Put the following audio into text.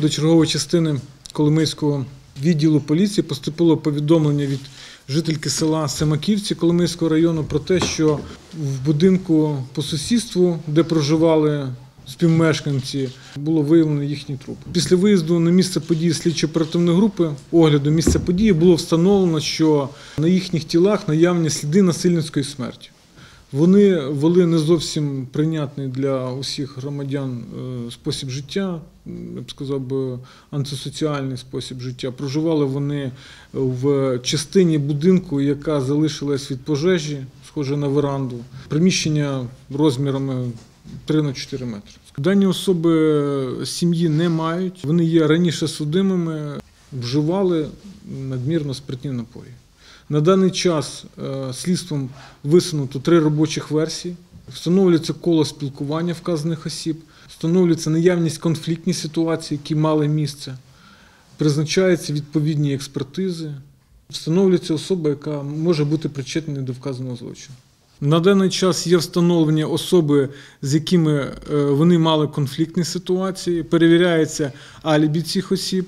До чергової частини Коломийського відділу поліції поступило повідомлення від жительки села Семаківці Коломийського району про те, що в будинку по сусідству, де проживали співмешканці, було виявлено їхній труп. Після виїзду на місце події слідчо-оперативної групи огляду місця події було встановлено, що на їхніх тілах наявні сліди насильницької смерті. Вони вели не зовсім прийнятний для усіх громадян е, спосіб життя, я б сказав би антисоціальний спосіб життя. Проживали вони в частині будинку, яка залишилась від пожежі, схоже на веранду. Приміщення розмірами 3 на 4 метри. Дані особи сім'ї не мають. Вони є раніше судимими, вживали надмірно спиртні напої. На даний час е, слідством висунуто три робочих версії. Встановлюється коло спілкування вказаних осіб, встановлюється наявність конфліктні ситуації, які мали місце, призначаються відповідні експертизи, встановлюється особа, яка може бути причетною до вказаного злочину. На даний час є встановлення особи, з якими е, вони мали конфліктні ситуації, перевіряється алібі цих осіб.